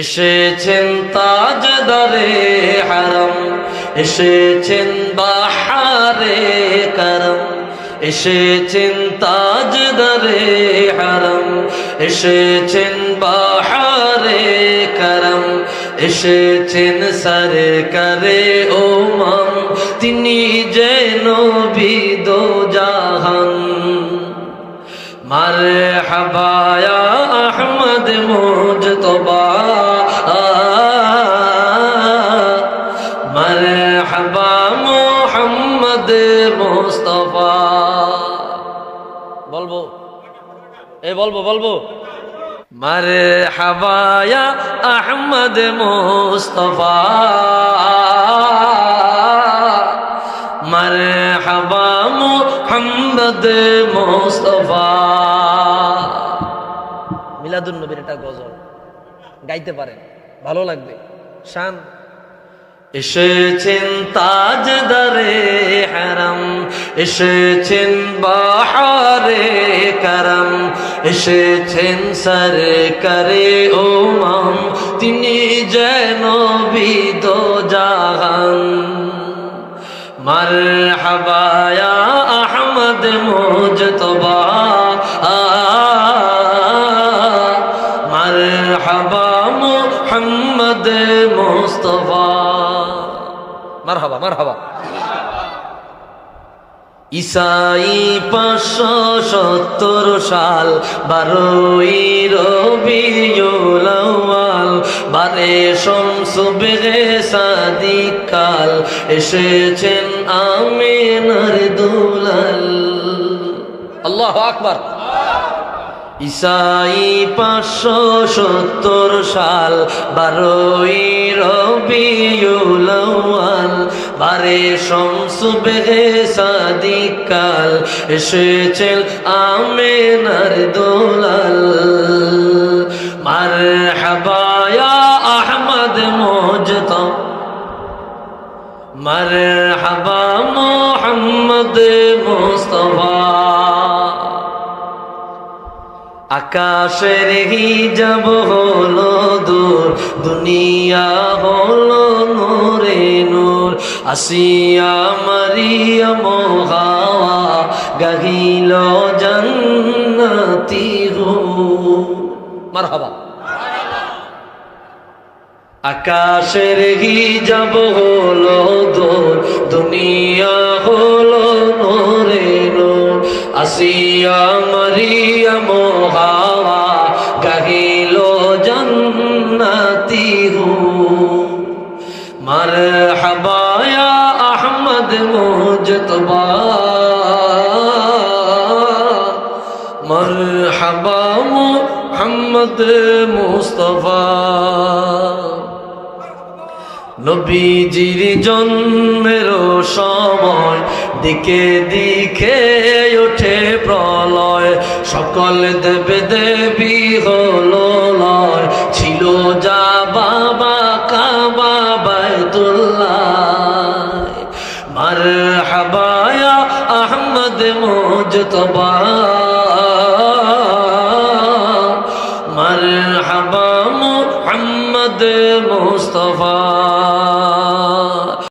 এসেছেন তাজদারে হারম, এসেছেন বাহারে কারম, এসেছেন তাজদারে হারম, এসেছেন বাহারে কারম, এসেছেন সরে করে ও মাম তিনি যেন বিদ জাহান। মার হাবায়া আহমদ মোজ তোবা বলব? এ, বলব বলব? মারে হাবায়া আহমদ মোস্তফা। মারে হাবা মোহাম্মদ মোস্তফা। মিলাদুল নবীর এটা গজল। গাইতে পারে। ভালো লাগবে। শান। এসেছেন তাজদা এসেছেন বাহারে করম, এসেছেন সর করে ও মাম তিনি যেন বিদ জাহান। মার হাবায়া আহমদ মোজ তোবা মার হাবা মোহাম্মদ মোস্তফা। মার হবা মার হবা ইসাই পাঁচশো সত্তর সাল বারোই রবিউল বারে শমসুবে সাদিকাল এসেছেন আমিনার দুলাল। আল্লাহ আকবার। ইসাই পাঁচশো সত্তর সাল বারোই রবিউল বারে শমসুবে সাদিকাল এসেছেন আমেনার দোলাল। মার হাবায়া আহমদ মোজত মার হাবা মোহাম্মদ আকাশের হিজাব হলো দূর, দুনিয়া হলো নূর। আসিয়া মারিয়ম হাওয়া গাহিল জন্নতি হো মারহাবা। আকাশের হিজাব হলো দোর, দুনিয়া হলো নোরে। নো আসিয়া মারিয়া মোহাওয়া, গাহিল জন্নাতি হো মার জতবা মরহাবা মোহাম্মদ মুস্তফা নবীজির জন্মের সময় দিকে দিকে ওঠে প্রলয়, সকল দেবে দেবী হল মারহাবায়া আহমদ মুজতবা। মারহাবা মুহাম্মদ মুস্তফা।